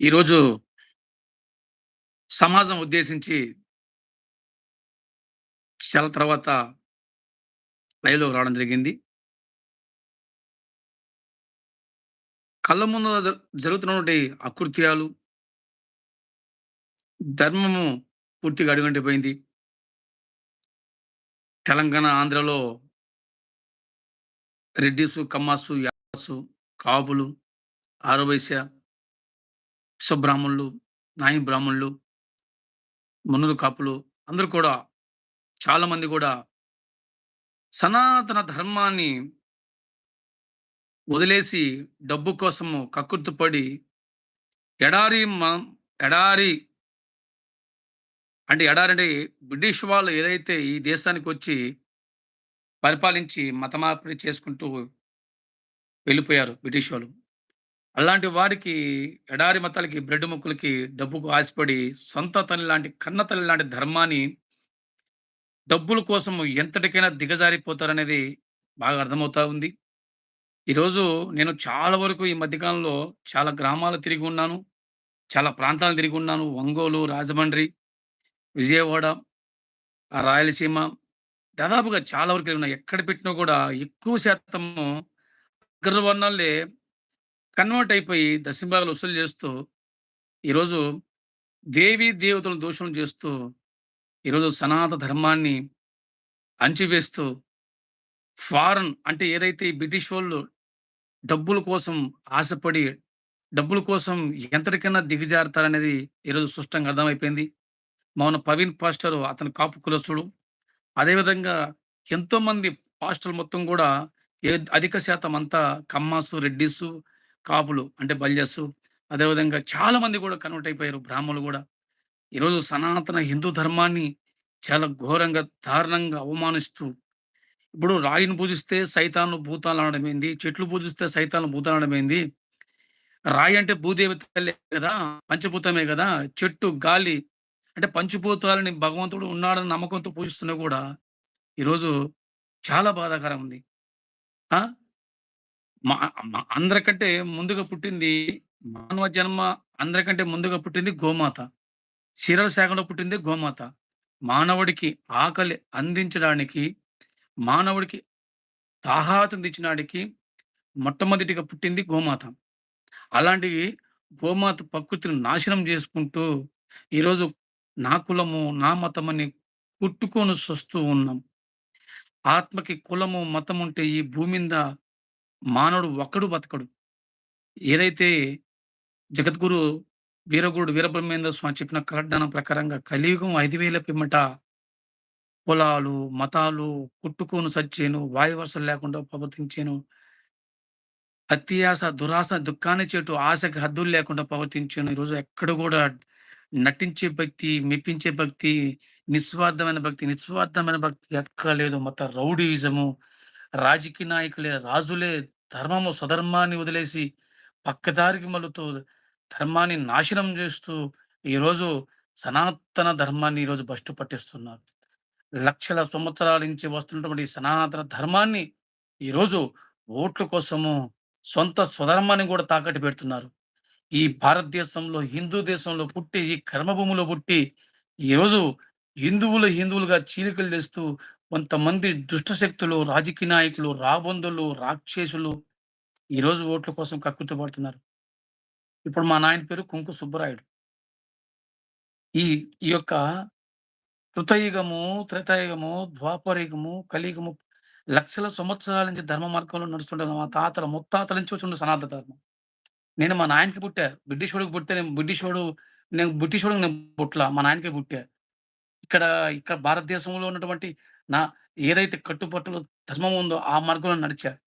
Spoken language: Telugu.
ఈరోజు సమాజం ఉద్దేశించి చాలా తర్వాత లైవ్‌లోకి రావడం జరిగింది. కళ్ళ ముందు జరుగుతున్నటువంటి అకృత్యాలు ధర్మము పూర్తిగా అడుగంటిపోయింది. తెలంగాణ, ఆంధ్రలో రెడ్డీసు, కమ్మాసు, యాసు, కాపులు, ఆరోవైశ్య సుబ్రాహ్మణులు నాయని బ్రాహ్మణులు, మునులు కాపులు అందరూ కూడా చాలామంది కూడా సనాతన ధర్మాన్ని వదిలేసి డబ్బు కోసము కక్కుర్తిపడి ఎడారి మ ఎడారి అంటే ఎడారి అంటే బ్రిటిష్ వాళ్ళు ఏదైతే ఈ దేశానికి వచ్చి పరిపాలించి మత మార్పిడి చేసుకుంటూ వెళ్ళిపోయారు బ్రిటిష్ వాళ్ళు. అలాంటి వారికి ఎడారి మతాలకి, బ్రెడ్ ముక్కులకి డబ్బుకు ఆశపడి సొంత తల్లి లాంటి కన్న తల్లి లాంటి ధర్మాన్ని డబ్బుల కోసం ఎంతటికైనా దిగజారిపోతారనేది బాగా అర్థమవుతా ఉంది. ఈరోజు నేను చాలా వరకు ఈ మధ్యకాలంలో చాలా గ్రామాలు తిరిగి ఉన్నాను. చాలా ప్రాంతాలు తిరిగి ఉన్నాను. ఒంగోలు, రాజమండ్రి, విజయవాడ, రాయలసీమ దాదాపుగా చాలా వరకు ఉన్నా. ఎక్కడ పెట్టినా కూడా ఎక్కువ శాతము అగ్రవర్ణాలే కన్వర్ట్ అయిపోయి దశభాగాలు వసూలు చేస్తూ ఈరోజు దేవీ దేవతలను దోషం చేస్తూ ఈరోజు సనాతన ధర్మాన్ని అంచివేస్తూ ఫారెన్ అంటే ఏదైతే బ్రిటిష్ వాళ్ళు డబ్బుల కోసం ఆశపడి డబ్బుల కోసం ఎంతటికైనా దిగజారుతారనేది ఈరోజు స్పష్టంగా అర్థమైపోయింది. మన పవీన్ పాస్టర్ అతను కాపు కులస్తుడు. అదేవిధంగా ఎంతోమంది పాస్టర్లు మొత్తం కూడా ఏ అధిక శాతం అంతా కమ్మాసు, రెడ్డిసు కాపులు అంటే బల్జస్సు అదేవిధంగా చాలా మంది కూడా కన్వర్ట్ అయిపోయారు బ్రాహ్మణులు కూడా. ఈరోజు సనాతన హిందూ ధర్మాన్ని చాలా ఘోరంగా, దారుణంగా అవమానిస్తూ ఇప్పుడు రాయిని పూజిస్తే సైతాను, భూతాలు అనడం ఏంది? చెట్లు పూజిస్తే సైతాను, భూతాలు అనడం ఏంది? రాయి అంటే భూదేవి కదా! పంచభూతమే కదా! చెట్టు, గాలి అంటే పంచభూతాలని భగవంతుడు ఉన్నాడని నమ్మకంతో పూజిస్తున్నా కూడా ఈరోజు చాలా బాధాకరం ఉంది. మా అందరికంటే ముందుగా పుట్టింది మానవ జన్మ అందరికంటే ముందుగా పుట్టింది గోమాత. చీరల శాఖలో పుట్టింది గోమాత. మానవుడికి ఆకలి అందించడానికి, మానవుడికి తాహాతం తెచ్చినాడికి మొట్టమొదటిగా పుట్టింది గోమాత. అలాంటి గోమాత ప్రకృతిని నాశనం చేసుకుంటూ ఈరోజు నా కులము, నా మతమని కుట్టుకొని వస్తూ ఉన్నాం. ఆత్మకి కులము, మతం ఉంటే ఈ భూమి మీద మానవుడు ఒక్కడు బతకడు. ఏదైతే జగద్గురు వీరగురుడు వీరబ్రహ్మేంద్ర స్వామి చెప్పిన కలడ్డానం ప్రకారంగా కలియుగం ఐదు వేల పిమ్మట కులాలు, మతాలు కుట్టుకోను సచ్చేను. వాయువర్షలు లేకుండా ప్రవర్తించాను అత్యాస, దురాస, దుఃఖాన్ని చేటు ఆశకి హద్దులు లేకుండా ప్రవర్తించాను ఈరోజు ఎక్కడ కూడా నటించే భక్తి, మెప్పించే భక్తి, నిస్వార్థమైన భక్తి, నిస్వార్థమైన భక్తి ఎక్కడ లేదు. మత రౌడీయిజము, రాజకీయ నాయకులే, రాజులే ధర్మము, స్వధర్మాన్ని వదిలేసి పక్కదారికి మలుతూ ధర్మాన్ని నాశనం చేస్తూ ఈరోజు సనాతన ధర్మాన్ని ఈరోజు బస్టు పట్టిస్తున్నారు. లక్షల సంవత్సరాల నుంచి వస్తున్నటువంటి సనాతన ధర్మాన్ని ఈరోజు ఓట్ల కోసము సొంత స్వధర్మాన్ని కూడా తాకట్టు పెడుతున్నారు. ఈ భారతదేశంలో, హిందూ దేశంలో పుట్టి, ఈ కర్మభూమిలో పుట్టి, ఈరోజు హిందువులు హిందువులుగా చీలికలు తెస్తూ కొంతమంది దుష్ట శక్తులు, రాజకీయ నాయకులు, రాబందులు, రాక్షసులు ఈరోజు ఓట్ల కోసం కక్కుతపడుతున్నారు ఇప్పుడు మా నాయన పేరు కుంకు సుబ్బరాయుడు. ఈ ఈ యొక్క కృతయుగము, త్రేతాయుగము, ద్వాపరయుగము, కలియుగము లక్షల సంవత్సరాల నుంచి ధర్మ మార్గంలో నడుస్తుంటున్న మా తాతల ముత్తాతల నుంచి వచ్చిన సనాతన ధర్మం. నేను మా నాయనకి పుట్టా. బ్రిటిషోడికి పుట్టే నేను బ్రిటిషోడు నేను బ్రిటిషోడికి నేను పుట్టలా. మా నాయనకే పుట్టా. ఇక్కడ ఇక్కడ భారతదేశంలో ఉన్నటువంటి నా ఏదైతే కట్టుబాటులో ధర్మం ఉందో ఆ మార్గంలో నడిచారు.